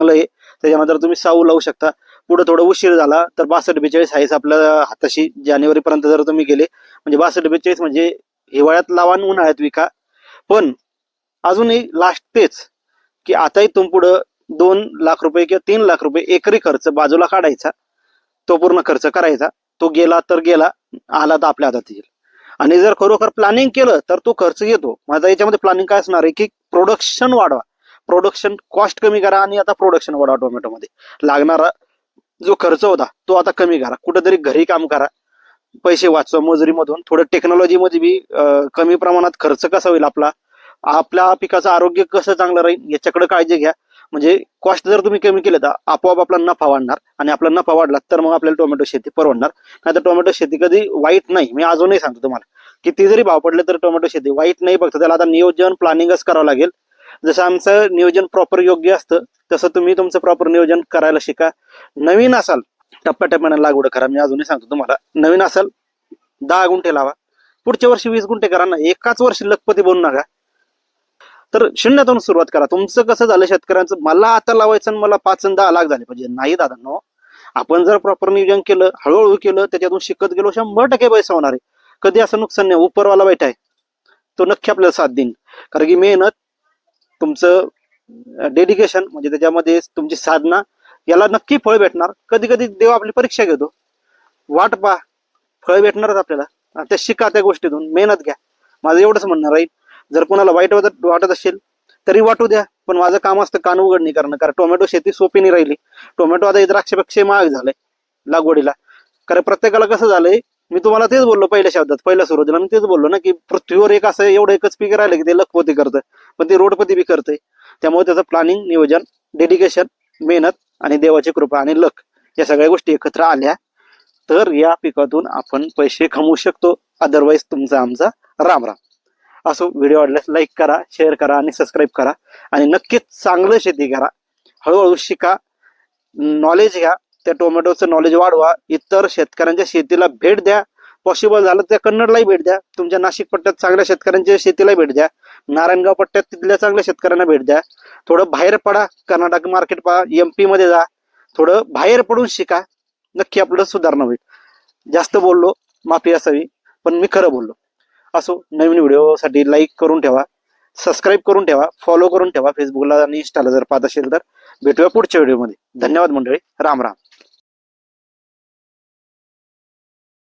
चांगलं आहे. त्याच्यानंतर तुम्ही साऊ लावू शकता पुढे थोडं उशीर झाला तर बासष्ट बेचाळीस आहेच आपल्या हाताशी जानेवारीपर्यंत जर तुम्ही गेले म्हणजे बासष्ट बेचाळीस म्हणजे हिवाळ्यात लावा आणि उन्हाळ्यात विका. पण अजूनही लास्ट तेच की आताही तुम पुढं दोन लाख रुपये किंवा तीन लाख रुपये एकरी खर्च बाजूला काढायचा तो पूर्ण खर्च करायचा तो गेला तर गेला आला तर आपल्या हातात येईल. आणि जर खरोखर प्लॅनिंग केलं तर तो खर्च येतो. माझा याच्यामध्ये प्लॅनिंग काय असणार आहे की प्रोडक्शन वाढवा. प्रोडक्शन कॉस्ट कमी करा आणि आता प्रोडक्शन वाढवा टोमॅटोमध्ये. लागणारा जो खर्च होता तो आता कमी करा. कुठेतरी घरी काम करा. पैसे वाचवा मजुरीमधून. थोडं टेक्नॉलॉजीमध्ये बी कमी प्रमाणात खर्च कसा होईल आपला? आपल्या पिकाचं आरोग्य कसं चांगलं राहील याच्याकडे काळजी घ्या. म्हणजे कॉस्ट जर तुम्ही कमी केलं तर आपोआप आपला नफा वाढणार. आणि आपला नफा वाढला तर मग आपल्याला टोमॅटो शेती परवडणार. नाही तर टोमॅटो शेती कधी वाईट नाही. मी अजूनही सांगतो तुम्हाला. किती जरी भाव पडले तर टोमॅटो शेती वाईट नाही. फक्त त्याला आता नियोजन प्लॅनिंगच करावं लागेल. जसं आमचं नियोजन प्रॉपर योग्य असतं तसं तुम्ही तुमचं प्रॉपर नियोजन करायला शिका. नवीन असाल टप्प्याटप्प्याने लागवड करा. मी अजूनही सांगतो तुम्हाला नवीन असाल दहा गुंठे लावा. पुढच्या वर्षी वीस गुंठे करा ना एकाच वर्षी लखपती बनू नका. तर शून्यातून सुरुवात करा. तुमचं कसं झालं शेतकऱ्यांचं? मला आता लावायचं आणि मला पाच दहा लाख झाले. पाहिजे नाही दादा नो आपण जर प्रॉपर नियोजन केलं हळूहळू केलं त्याच्यातून शिकत गेलो शंभर टक्के पैसा होणार आहे. कधी असं नुकसान नाही. उपरवाला वाईट आहे. तो नक्की आपल्याला साथ देईन. कारण की मेहनत तुमचं डेडिकेशन म्हणजे त्याच्यामध्ये तुमची साधना याला नक्की फळ भेटणार. कधी कधी देव आपली परीक्षा घेतो. वाट पहा. फळ भेटणारच आपल्याला. त्या ते शिका त्या गोष्टीतून. मेहनत घ्या. माझं एवढंच म्हणणं राहील. जर कोणाला वाईट वाटत वाटत असेल तरी वाटू द्या. पण माझं काम असतं कान उघडणी करणं. कारण टोमॅटो शेती सोपी नाही राहिली. टोमॅटो आता द्राक्षापेक्षा महाग झालंय लागवडीला. कारण प्रत्येकाला कसं झालंय मी तुम्हाला तेच बोललो पहिल्या शब्दात पहिल्या सुरुवातीला मी तेच बोललो ना की पृथ्वीवर एक असं एवढं एकच पीक राहिलं की ते लखपती करतं पण ते रोडपती बी करतंय. त्यामुळे त्याचं प्लॅनिंग नियोजन डेडिकेशन मेहनत आणि देवाची कृपा आणि लक या सगळ्या गोष्टी एकत्र आल्या तर या पिकातून आपण पैसे कमवू शकतो. अदरवाईज तुमचा आमचा राम राम असो व्हिडिओ आवडल्यास लाईक करा शेअर करा आणि सबस्क्राईब करा. आणि नक्कीच चांगलं शेती करा. हळूहळू शिका नॉलेज घ्या. त्या टोमॅटोचं नॉलेज वाढवा. इतर शेतकऱ्यांच्या शेतीला भेट द्या. पॉसिबल झालं त्या कन्नडलाही भेट द्या. तुमच्या नाशिक पट्ट्यात चांगल्या शेतकऱ्यांच्या शेतीला भेट द्या. नारायणगाव पट्ट्यात तिथल्या चांगल्या शेतकऱ्यांना भेट द्या. थोडं बाहेर पडा. कर्नाटक मार्केट पहा. एमपी मध्ये जा. थोडं बाहेर पडून शिका. नक्की आपलं सुधारणा होईल. जास्त बोललो माफी असावी पण मी खरं बोललो. असो नवीन व्हिडिओसाठी लाईक करून ठेवा. सबस्क्राईब करून ठेवा. फॉलो करून ठेवा. फेसबुकला आणि इंस्टाला जर पाहत असेल तर. भेटूया पुढच्या व्हिडिओमध्ये. धन्यवाद मंडळी. राम राम.